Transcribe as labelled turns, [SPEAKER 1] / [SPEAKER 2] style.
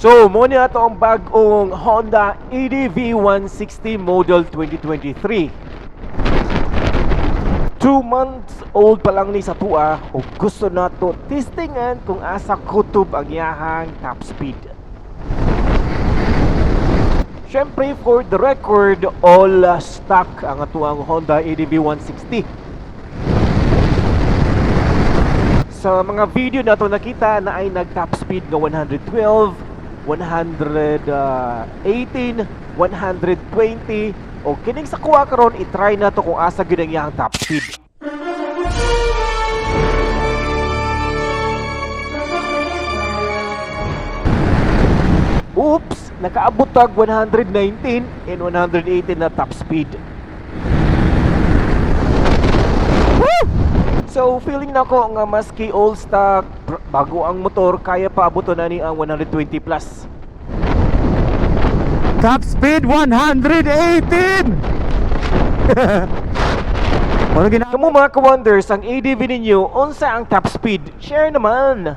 [SPEAKER 1] So, mo na ito ang bagong Honda EDV 160 Model 2023. Two months old pa lang ni sa tua o gusto na to testingan kung asa kutob ang iyahang top speed. Siyempre, for the record, all stock ang atuang Honda EDV 160. Sa mga video na to nakita na ay nag top speed nga 112, 118, 120 o kining sa kuha karon i-try na to kung asa gyud ang iyang top speed. Oops! Nakaabot tag 119 and 118 na top speed. So, feeling na ko nga maski old stock, bago ang motor, kaya pa abuto na ni ang 120 plus.
[SPEAKER 2] Top speed 118! Ano
[SPEAKER 1] Kamu mga ka-wonders, ang ADV ninyo, unsa ang top speed? Share naman!